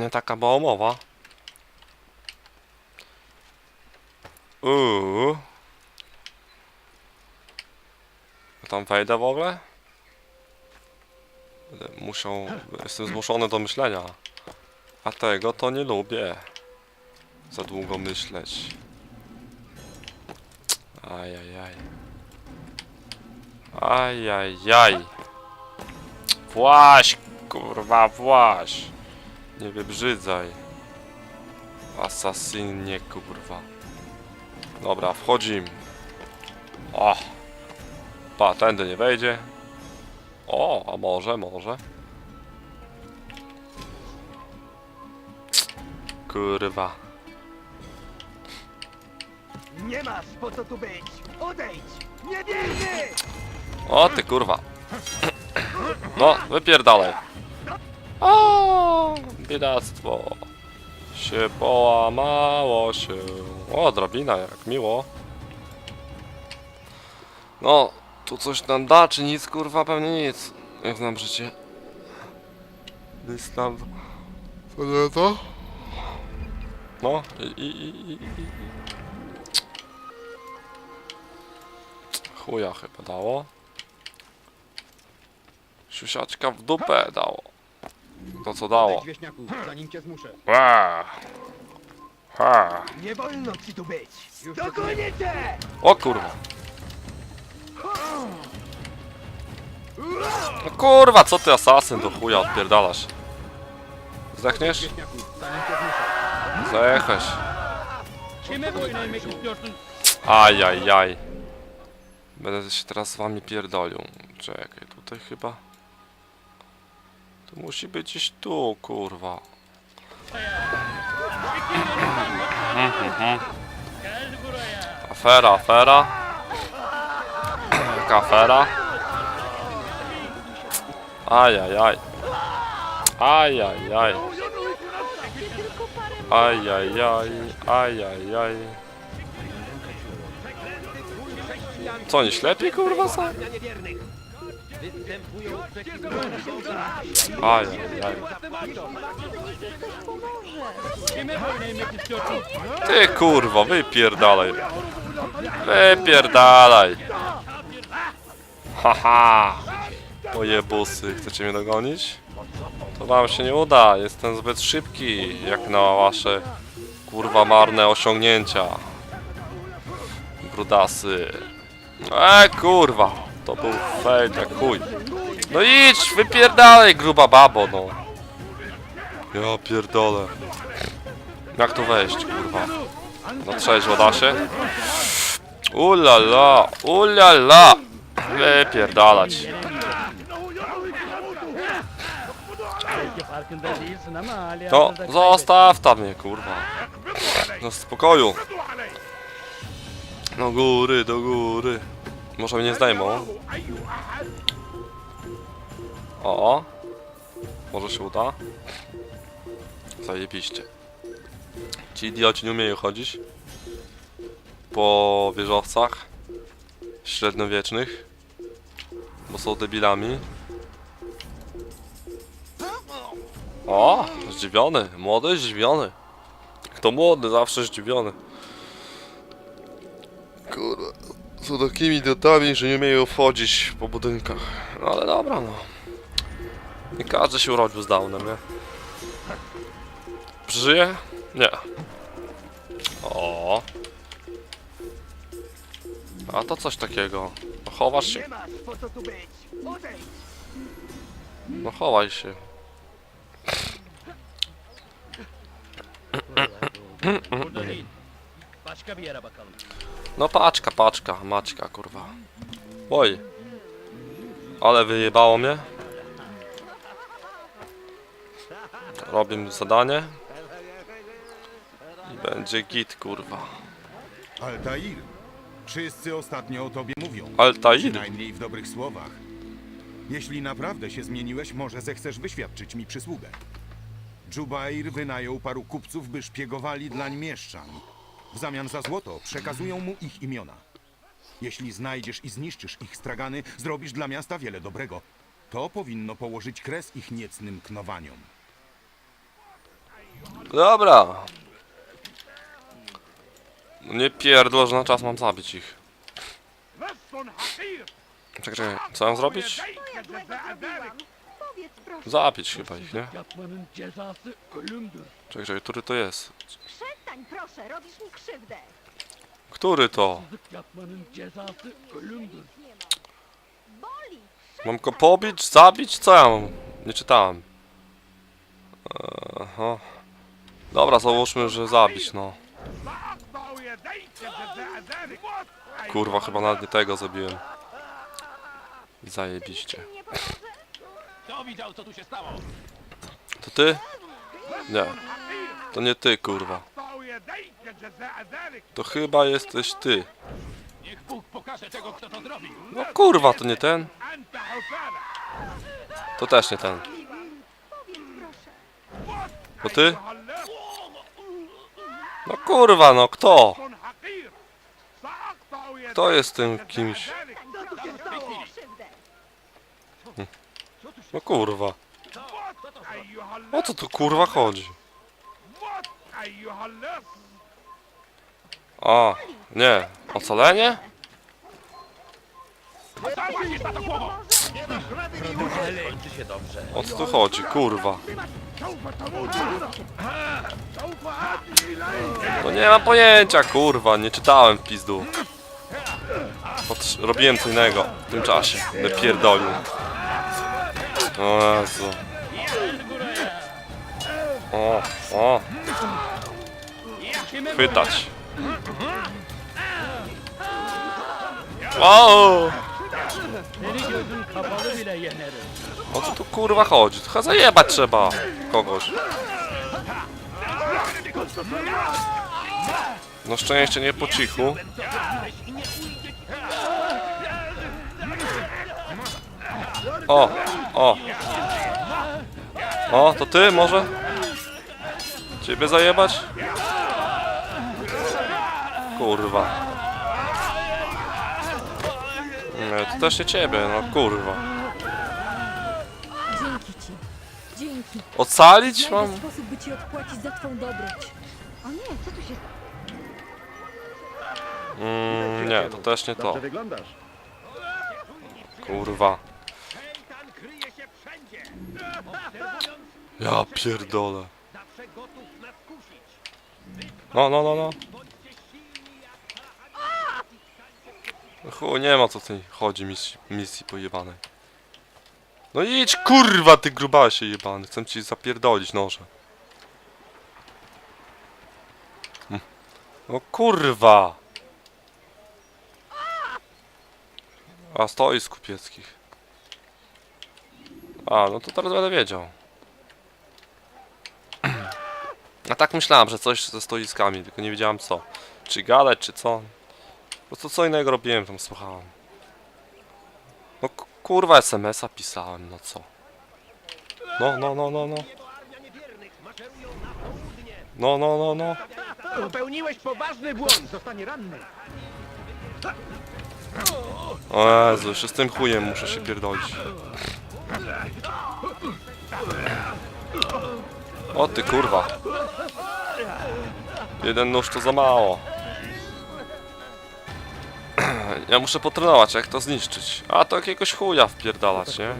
Nie taka była umowa. Uuu. Tam wejdę w ogóle? Musiał... Jestem zmuszony do myślenia. A tego to nie lubię. Za długo myśleć. Ajajaj. Ajajaj. Właś, kurwa, właś. Nie wybrzydzaj. Asasynie, kurwa. Dobra, wchodzimy. O! Pa, tędy nie wejdzie. O, a może, może. Kurwa. Nie masz po co tu być! Odejdź! Nie wierny! O ty kurwa. No, wypierdalaj. O, biedactwo. Się połamało się. O, drabina, jak miło. No, tu coś nam da, czy nic, kurwa, pewnie nic. Jak znam życie. Nam... Co nie to? No, i, i, i, i, i. Chuja chyba dało. Siusiaczka w dupę dało. To co dało? Wieśniaku, zanim cię zmuszę. Ła. Ha. Nie wolno ci tu być! Dogonię cię! O kurwa. No kurwa, co ty asasyn do chuja odpierdalasz? Zdechniesz? Wieśniaku, zanim cię zmuszę. Zdechłeś. Ajajaj. Będę się teraz z wami pierdolił. Czekaj, tutaj chyba. To musi być gdzieś tu, kurwa. Afera, afera. Jaka afera? Ajajaj. Ajajaj. Ajajaj. Ajajaj. Co, oni ślepi, kurwa, są? Boyun eğmek istiyorsun? Ty, kurwa, wypierdalaj. Wypierdalaj. Haha. Moje busy, chcecie mnie dogonić? To wam się nie uda, jestem zbyt szybki, jak na wasze kurwa marne osiągnięcia. Brudasy. E kurwa, to był fake jak chuj. No idź, wypierdalaj gruba babo, no. Ja pierdolę. Jak tu wejść, kurwa? No trzeźwo da się? Ulala, ulala! Wypierdalać. No, zostaw tam mnie, kurwa. No spokoju. Do góry, do góry. Może mnie zdejmą. O, może się uda. Zajebiście. Ci idioci nie umieją chodzić po wieżowcach średniowiecznych, bo są debilami. O, zdziwiony, młody, zdziwiony. Kto młody, zawsze zdziwiony. Kurwa, są takimi idiotami, że nie umieją wchodzić po budynkach. No ale dobra, no. Nie każdy się urodził z Downem, nie? Przeżyje? Nie. O. A to coś takiego. No, chowasz się? No chowaj się. burada değil. Başka bir yere bakalım. No paczka, paczka, maczka, kurwa. Oj. Ale wyjebało mnie. Robimy zadanie. I będzie git, kurwa. Altair. Wszyscy ostatnio o tobie mówią. Altair? Przynajmniej w dobrych słowach. Jeśli naprawdę się zmieniłeś, może zechcesz wyświadczyć mi przysługę. Dżubair wynajął paru kupców, by szpiegowali dlań mieszczan. W zamian za złoto przekazują mu ich imiona. Jeśli znajdziesz i zniszczysz ich stragany, zrobisz dla miasta wiele dobrego. To powinno położyć kres ich niecnym knowaniom. Dobra. Nie pierdol, że na czas mam zabić ich. Czekaj, czekaj, co mam zrobić? Zabić chyba ich, nie? Czekaj, czekaj, który to jest? Proszę, robisz mi krzywdę. Który to? Mam go pobić, zabić? Co ja mam? Nie czytałem. Aha. Dobra, załóżmy, że zabić, no. Kurwa, chyba nawet nie tego zrobiłem. Zajebiście. Kto widział, co tu się stało? To ty? Nie. To nie ty, kurwa. To chyba jesteś ty. Niech Bóg pokaże tego, kto to zrobił. No kurwa, to nie ten. To też nie ten. To ty? No kurwa, no kto? Kto jest tym kimś? No kurwa. O co tu kurwa chodzi? O, nie. Ocalenie? O co tu chodzi, kurwa? No nie mam pojęcia, kurwa, nie czytałem w pizdu. Robiłem co innego w tym czasie. Pierdolił. O Jezu. O, o. Chwytać. Wow! O co tu kurwa chodzi? Trochę zajebać trzeba kogoś. No szczęście nie po cichu. O, o. O, to ty może? Ciebie zajebać? Kurwa. Nie, to też nie ciebie, no kurwa. Dzięki ci. Dzięki. Ocalić Znajdę mam? sposób, by ci odpłacić za twą dobroć. O nie, co tu się Mm, nie, to też nie to. Dobrze wyglądasz. Kurwa. Ja pierdolę. No, no, no, no. Chuj, nie ma co tej chodzi misji, misji pojebanej. No idź, kurwa, ty grubasie jebany. Chcę ci zapierdolić noże. Hm. No kurwa. A, stoi z kupieckich. A, no to teraz będę wiedział. A tak myślałem, że coś ze stoiskami, tylko nie wiedziałem co. Czy gadać, czy co. Po prostu co innego robiłem, tam słuchałem. No kurwa SMS-a pisałem, no co. No, no, no, no, no. No, no, no, no. Popełniłeś poważny błąd. Zostanie ranny. O Jezu, jeszcze z tym chujem muszę się pierdolić. O ty kurwa. Jeden nóż to za mało. Ja muszę potrenować jak to zniszczyć. A to jakiegoś chuja wpierdalać, nie?